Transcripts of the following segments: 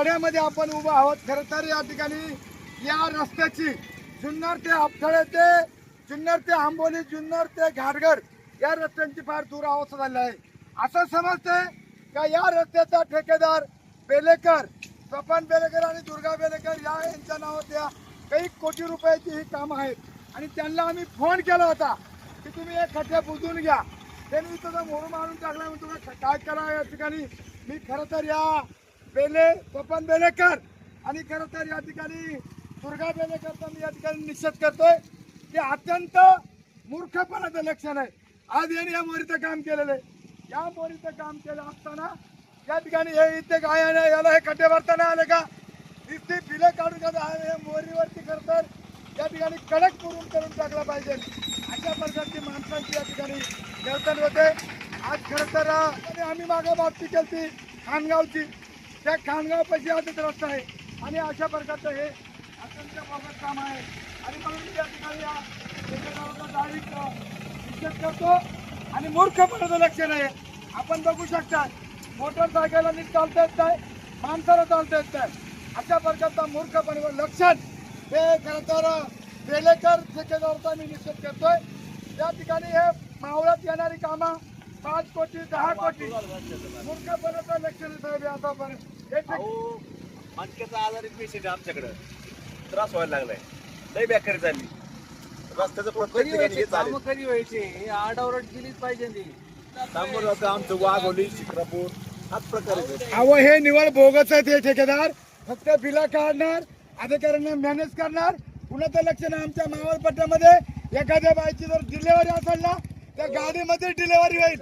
वड्यामध्ये आपण उभं आहोत. खरं तर या ठिकाणी या रस्त्याची जुन्नर ते आपथळे ते जुन्नर ते आंबोली जुन्नर ते घाटघर या रस्त्यांची फार दुरावस्था झाली आहे. असं समजते का या रस्त्याचा ठेकेदार बेलेकर स्वपन बेलेकर आणि दुर्गा बेलेकर या यांच्या नावात काही कोटी रुपयाची ही कामं आहेत. आणि त्यांना आम्ही फोन केला होता की तुम्ही हे खड्डे बुजून घ्या. त्यांनी तुझा मोर मारून टाकला म्हणून तुम्ही काय करा या ठिकाणी? मी खरं तर या बेले पपन बेलेकर. आणि खरं तर या ठिकाणी दुर्गा बेलेकरचा मी या ठिकाणी निषेध करतोय की अत्यंत मूर्खपणाचं लक्षण आहे. आज यांनी या मोरीचं काम केलेलं आहे. या मोरीचं काम केलं असताना या ठिकाणी हे इथे काय आहे ना, याला हे खड्डे भरताना आले का? इथे बिले काढून का हे मोरीवरती करतात या ठिकाणी कडक पुरून करून टाकला पाहिजे. अशा प्रकारची माणसांची या ठिकाणी वर्तन होते. आज खरं तर आम्ही मागे बाबती केली खानगावची. त्या खानगाव पैसे आजच रस्ता आहे. आणि अशा प्रकारचं हे अत्यंत मोफत काम आहे. आणि म्हणून या ठिकाणी या निषेध करतो. आणि मूर्खपणाचं लक्षण आहे. आपण बघू शकता मोटरसायकलला नीट चालता येत नाही माणसाला चालता येत नाही. अशा प्रकारचा मूर्खपणे लक्षण हे खरं तर बेलेकर ठेकेदाराचा मी निषेध करतोय. त्या ठिकाणी हे मावळात येणारी कामं पाच कोटी दहा कोटी. मूर्खपणाचं लक्षण आहे साहेब मणक्याचा आजारी पेशंट आहे आमच्याकडं. त्रास व्हायला लागलाय. लय बेकारी झाली. रस्त्याचं कधी ठिकाणी व्हायचे चालेल काम कधी व्हायचे. आडावरट केलीच पाहिजे ती आमचं वाघोली शिक्रापूर हाच प्रकार आहे. अहो हे निवड बोगस आहेत हे ठेकेदार. फक्त बिला काढणार अधिकाऱ्यांना मॅनेज करणार. कुणाचं लक्ष नाही आमच्या मावळ पट्ट्यामध्ये एखाद्या बाईची जर डिलेवरी असेल ना त्या गाडीमध्ये डिलेवरी होईल.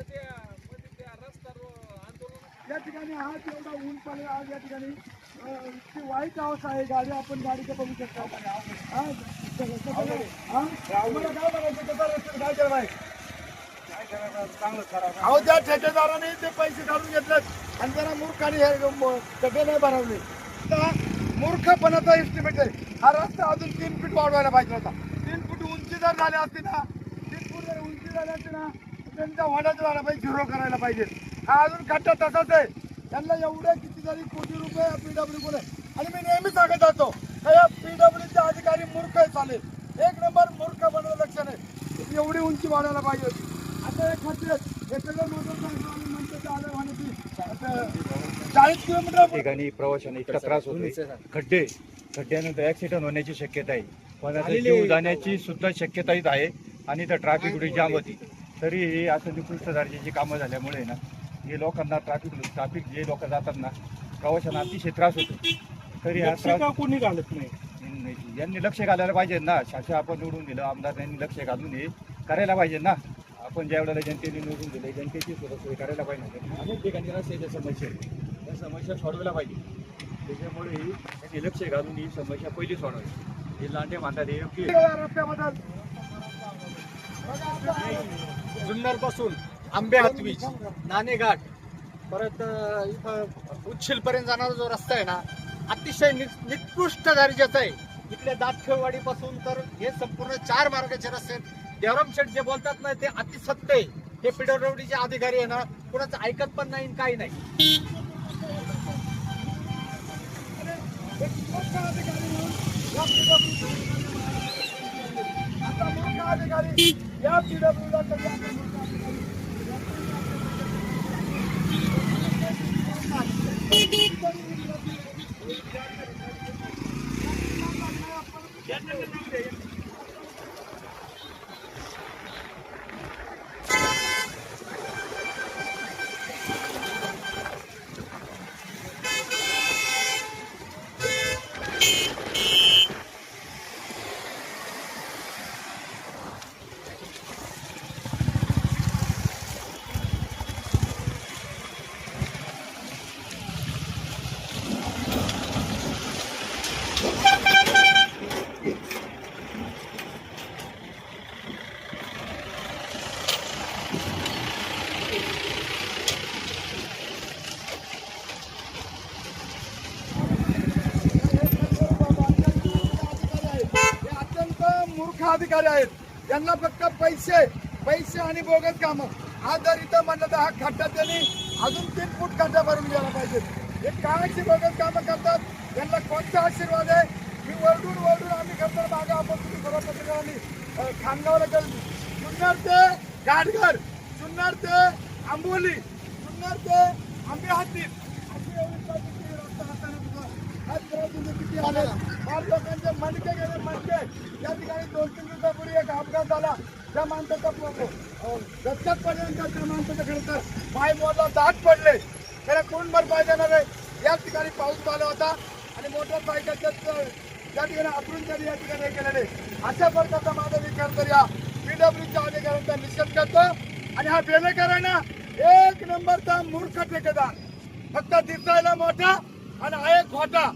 या ठिकाणी आज एवढा ऊन पडले आज या ठिकाणी इतकी वाईट अवस्था आहे. गाडी आपण गाडीचं बघू शकतो. काय पाहिजे अहो त्या ठेकेदाराने ते पैसे काढून घेतलेत. आणि त्यांना मूर्खाने हे डबे नाही भरवले. आता मूर्खपणाचा एस्टिमेट आहे. हा रस्ता अजून तीन फूट वाढवायला पाहिजे होता. तीन फूट उंची जर झाली असती ना फूट जर उंची झाली असती ना तर त्यांच्या वाड्याचं झाला पाहिजे झिरो करायला पाहिजे. हा अजून खड्डा तसाच आहे. त्यांना एवढे किती तरी कोटी रुपये पीडब्ल्यू कडे आणि मी नेहमी सांगत जातो का या पीडब्ल्यूचे अधिकारी मूर्ख आहे चालेल एक नंबर मूर्खपणाचं लक्षण आहे. एवढी उंची वाढायला पाहिजे. होती आता एक खड्डे म्हणे की आता चाळीस किलोमीटर ठिकाणी प्रवाशांना इतका त्रास होतोय. खड्डे खड्ड्यानंतर ऍक्सिडेंट होण्याची शक्यता आहे जीव जाण्याची सुद्धा शक्यता इथं आहे. आणि इथं ट्रॅफिक एवढी जाम होती. तरी हे असं निकृष्ट दर्जाची कामं झाल्यामुळे ना हे लोकांना ट्रॅफिक ट्रॅफिक जे लोक जातात ना प्रवाशांना अतिशय त्रास होतो. तरी हा त्रास कोणी घालत नाही. यांनी लक्ष घालायला पाहिजे ना. शासन आपण निवडून दिलं आमदार यांनी लक्ष घालून हे करायला पाहिजे ना. आपण ज्या वेळेला जनतेने निवडून दिले जनतेची सुरक्षोय करायला पाहिजे अनेक ठिकाणी रस्त्याच्या समस्या आहेत. त्या समस्या सोडवायला पाहिजे. त्याच्यामुळे ही त्यांनी लक्ष घालून ही समस्या पहिली सोडवावी हे लांडे म्हणतात हे योग्य. रस्त्याबद्दल जुन्नरपासून आंबे हातवीज नाणेघाट परत इथं उच्छिल पर्यंत जाणारा जो रस्ता आहे ना अतिशय नि- निकृष्ट दर्जाचा आहे. इथल्या दातखेळवाडी पासून तर हे संपूर्ण चार मार्गाचे रस्ते आहेत. देवराम शेठ जे बोलतात ना ते अतिसत्य आहे. हे पिडब्ल्यूडीचे अधिकारी आहे ना कुणाचं ऐकत पण नाही काही नाही. आता मूर्ख अधिकारी या पीडब्ल्यूला कधी आपण मूर्ख अधिकारी हे अत्यंत मुख्य अधिकारी आहेत. यांना फक्त पैसे पैसे आणि बोगस कामं. हा जर इथं म्हणलं तर हा खड्डा त्यांनी अजून तीन फूट खड्डा भरून गेला पाहिजे हे कायची बघत कामं करतात? यांना कोणता आशीर्वाद आहे? की वरडून वरडून आम्ही करतो मागे आपण तुम्ही सर्व पत्रकारांनी खामगावला खानगावला जुन्नर ते गाडघर जुन्नर ते आंबोली जुन्नर ते आंबे हाती. अशी रस्ता हाताने आज किती आले फार लोकांचे मनके गेले मनके या ठिकाणी दोन तीन दिवसापूर्वी एक अपघात झाला त्या माणसाचा अं, दत्तक पडल्यानंतर त्या माणसाचं खरं तर पाय मोडला दाट पडले त्याला कोण भरपाई देणार आहे या ठिकाणी पाऊस आला होता आणि मोटरसायकलच्या त्या ठिकाणी आपण त्यांनी या ठिकाणी हे केलेले अशा प्रकारचा माझा विचार तर या पीडब्ल्यूच्या अधिकाऱ्यांचा निषेध करतो आणि हा बेलेकरांना ना एक नंबरचा मूर्ख ठेकेदार. फक्त दिसायला मोठा आणि आहे खोटा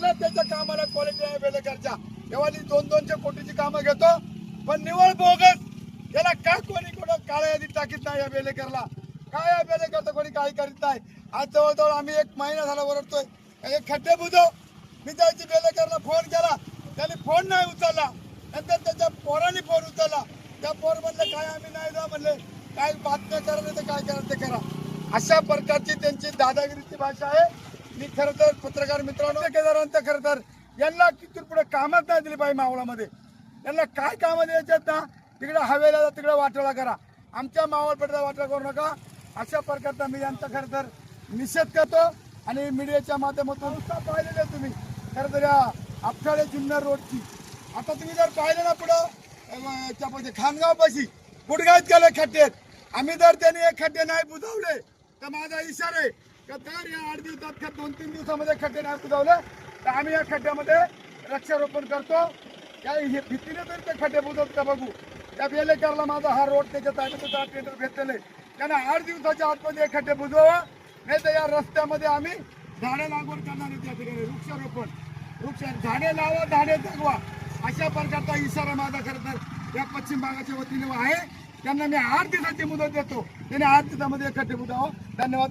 कुठल्या त्याच्या कामाला क्वालिटी आहे बेलेकरच्या तेव्हा दोन दोनशे कोटीची कामं घेतो. पण निवळ बोगस याला का कोणी कोणा काळ्या यादीत टाकीत नाही या बेलेकरला? काय या बेलेकरचं कोणी काही करीत नाही? आज जवळजवळ आम्ही एक महिना झाला ओरडतोय. एक खड्डे बुजव. मी त्याची बेलेकरला फोन केला. त्याने फोन नाही उचलला. नंतर त्याच्या पोराने फोन उचलला. त्या पोर म्हणलं काय आम्ही नाही जा म्हणले. काय बातम्या करा नाही तर काय करा ते करा. अशा प्रकारची त्यांची दादागिरीची भाषा आहे. मी खरं तर पत्रकार मित्रांनो केदारांचं खरं तर यांना तिथून पुढे कामच नाही दिली पाहिजे मावळामध्ये. यांना काय कामं द्यायच्यात ना? तिकडे हवेला तिकडे वाटोळा करा. आमच्या मावळपेठचा वाटोळा करू नका. अशा प्रकारचा मी यांचा खरं तर निषेध करतो आणि मीडियाच्या माध्यमातून नुसता पाहिलेलं आहे तुम्ही. खरं तर या आपटाळे जुन्नर रोडची. आता तुम्ही जर पाहिलं ना पुढं अं, खानगावपाशी पाशी खानगाव गुडगाईत गेले खड्डे आम्ही जर त्यांनी हे खड्डे नाही बुजवले तर माझा इशारा आहे का या आठ दिवसात खड्डे- दोन तीन दिवसामध्ये खड्डे नाही बुजवले तर आम्ही या खड्ड्यामध्ये वृक्षारोपण करतो. या हे भीतीने तरी ते खड्डे बुजवत का बघू? त्या बेलेकरला माझा हा रोड त्याच्या ताब्यात टेंडर घेतलेलं त्यांना आठ दिवसाच्या आतमध्ये हे खड्डे बुजवावा. नाही तर या रस्त्यामध्ये आम्ही झाडे लागवड करणार आहे त्या ठिकाणी. वृक्षारोपण. वृक्ष झाडे लावा झाडे जगवा. अशा प्रकारचा इशारा माझा खरं तर या पश्चिम भागाच्या वतीने आहे. त्यांना मी आठ दिवसाची मुदत देतो. त्याने आठ दिवसामध्ये खड्डे बुजावं. धन्यवाद.